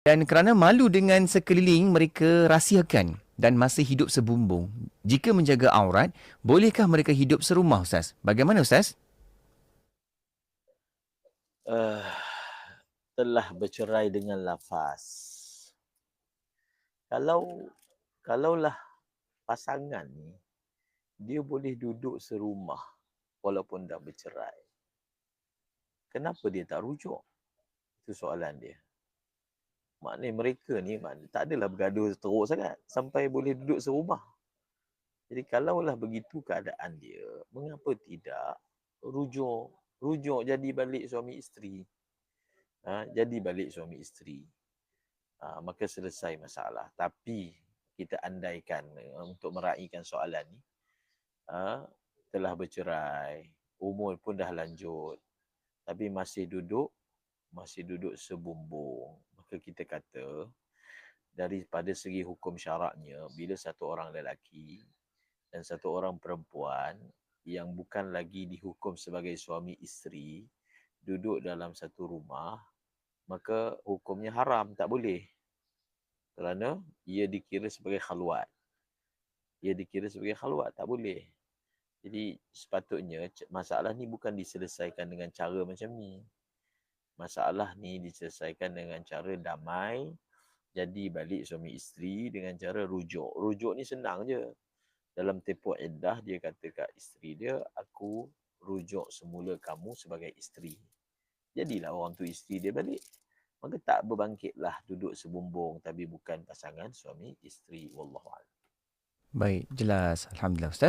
Dan kerana malu dengan sekeliling, mereka rahsiakan dan masih hidup sebumbung. Jika menjaga aurat, bolehkah mereka hidup serumah, Ustaz? Bagaimana, Ustaz? Uh, telah bercerai dengan lafaz. Kalau kalaulah pasangan ni dia boleh duduk serumah walaupun dah bercerai. Kenapa dia tak rujuk? Itu soalan dia. Maknanya mereka ni maknanya tak adalah bergaduh teruk sangat sampai boleh duduk serumah. Jadi kalaulah begitu keadaan dia, mengapa tidak rujuk, rujuk jadi balik suami isteri. Ha, jadi balik suami isteri. Ha, maka selesai masalah. Tapi kita andaikan uh, untuk meraihkan soalan ni, ha, telah bercerai, umur pun dah lanjut, tapi masih duduk, masih duduk sebumbung maka kita kata daripada segi hukum syaraknya bila satu orang lelaki dan satu orang perempuan yang bukan lagi dihukum sebagai suami isteri duduk dalam satu rumah maka hukumnya haram tak boleh. Kerana ia dikira sebagai khalwat. Ia dikira sebagai khalwat tak boleh. Jadi sepatutnya masalah ni bukan diselesaikan dengan cara macam ni masalah ni diselesaikan dengan cara damai jadi balik suami isteri dengan cara rujuk. Rujuk ni senang je. Dalam tempoh iddah dia kata kat isteri dia aku rujuk semula kamu sebagai isteri. Jadilah orang tu isteri dia balik. Maka tak berbangkitlah duduk sebumbung tapi bukan pasangan suami isteri. Wallahu Baik, jelas. Alhamdulillah Ustaz.